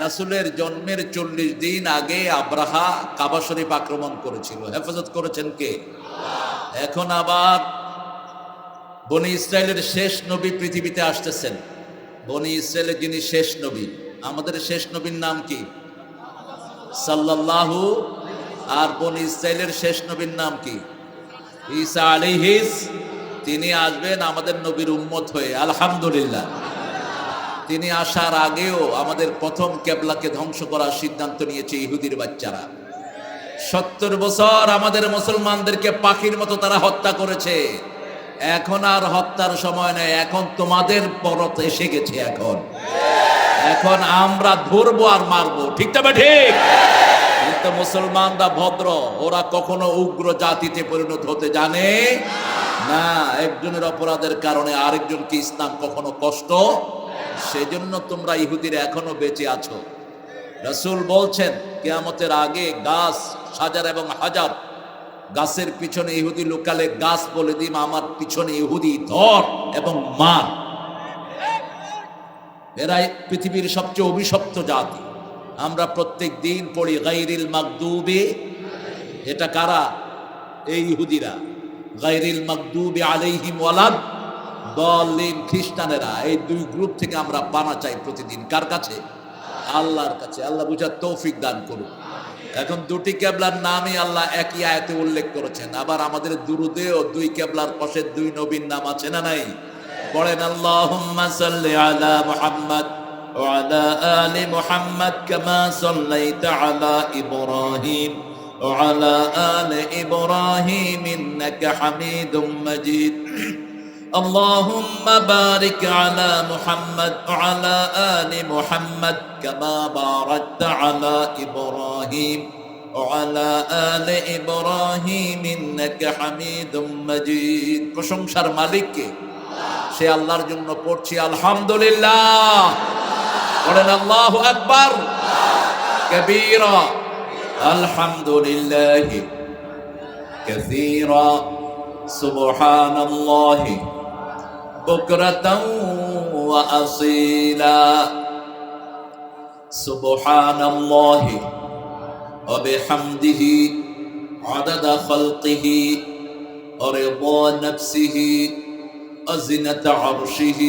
রাসুলের জন্মের চল্লিশ দিন আগে আব্রাহা কাবা শরীফ আক্রমণ করেছিল। হেফাজত করেছেন কে? এখন আবার বনি ইসরায়েলের শেষ নবী পৃথিবীতে আসতেছেন। বনি ইসরায়েলের যিনি শেষ নবী, আমাদের শেষ নবীর নাম কি? সাল্লাল্লাহু আর বনি ইসরায়েলের শেষ নবীর নাম কি? ঈসা আলাইহিস, তিনি আসবেন আমাদের নবীর উম্মত হয়ে, আলহামদুলিল্লাহ। তিনি আসার আগেও আমাদের প্রথম কেবলাকে ধ্বংস করার সিদ্ধান্ত নিয়েছে ইহুদির বাচ্চারা। সত্তর বছর আমাদের মুসলমানদেরকে পাখির মতো তারা হত্যা করেছে। এখন আর হত্যার সময় নেই, এখন তোমাদের পরত এসে গেছে এখন। এখন আমরা ধরবো আর মারবো, ঠিক তবে ঠিক? কিন্তু মুসলমানরা ভদ্র, ওরা কখনো উগ্র জাতিতে পরিণত হতে জানে না। একজনের অপরাধের কারণে আরেকজনকে ইসলাম কখনো কষ্ট সেজন্য তোমরা ইহুদির এখনও বেঁচে আছো। রসুল বলছেন, কেয়ামতের আগে গাছ, হাজার এবং হাজার গাছের পিছনে ইহুদি লোকালে গাছ বলে দিম, আমার পিছনে ইহুদি ধর এবং মার। এরাই পৃথিবীর সবচেয়ে অভিশপ্ত জাতি। আমরা প্রত্যেক দিন পড়ি, গাইরিল মাকদুবে এটা কারা? এই ইহুদিরা। গাইরিল মাকদুবে আলাইহিম ওয়ালাদ দলিন খ্রিস্টানেরা এই দুই গ্রুপ থেকে আমরা পানা চাই প্রতিদিন কার কাছে আল্লাহর কাছে আল্লাহ বুঝার তৌফিক দান করুন এখন দুটি কেবলার নামই আল্লাহ একই আয়াতে উল্লেখ করেছেন আবার আমাদের দুরুদেও দুই কেবলার পাশে দুই নবীর নাম আছে না নাই পড়েন আল্লাহুম্মা সাল্লি আলা মুহাম্মদ وعلى آل محمد كما صليت على إبراهيم وعلى آل إبراهيم إنك حميد مجيد اللهم بارك على محمد وعلى آل محمد كما باركت على إبراهيم وعلى آل إبراهيم إنك حميد مجيد প্রশংসার মালিক কে সে আল্লাহর জন্য পড়ছি আলহামদুলিল্লাহ পড়েন আল্লাহ আকবার কবীরা আলহামদুলিল্লাহ كثيرا سبحان الله بكرة وأصيلا. سبحان الله وبحمده عدد خلقه ورضا نفسه وزنة عرشه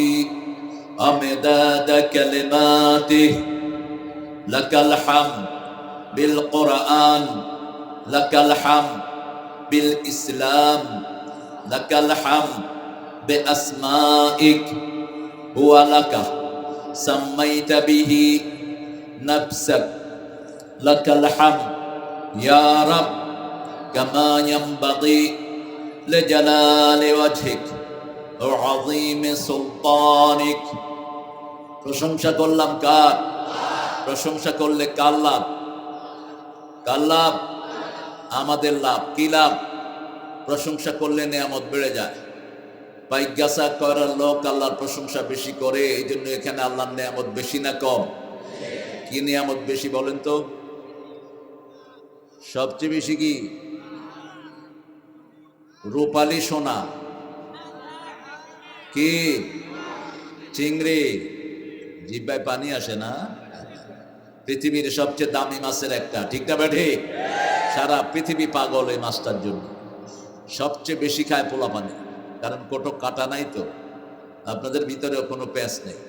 ومداد كلماته. لك الحمد بالقرآن لك الحمد بالإسلام لك الحمد بأسمائك هو لك سميت به نفسك لك الحمد يا رب كما ينبغي لجلال وجهك وعظيم سلطانك প্রশংসা করলাম কার প্রশংসা করলে কার লাভ কার লাভ আমাদের লাভ কি লাভ প্রশংসা করলে নিয়ামত বেড়ে যায় বাইজ্ঞাসা করার লোক আল্লাহর প্রশংসা বেশি করে এই জন্য এখানে আল্লাহর নিয়ামত বেশি না কম? কি নিয়ামত বেশি বলেন তো? সবচেয়ে বেশি কি? রূপালী সোনা। কি? চিংড়ি। জিব্বায় পানি আসে না? পৃথিবীর সবচেয়ে দামি মাছের একটা, ঠিক না বেঠে সারা পৃথিবী পাগল এই মাছটার জন্য। সবচেয়ে বেশি খায় পোলা পানি কারণ কোটো কাটা নাই তো। আপনাদের ভিতরেও কোনো প্যাঁচ নেই।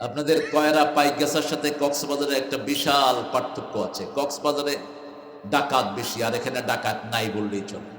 আপনাদের কয়রা পাইকাসার সাথে কক্সবাজারে একটা বিশাল পার্থক্য আছে। কক্সবাজারে ডাকাত বেশি, আর এখানে ডাকাত নাই বললেই চলে।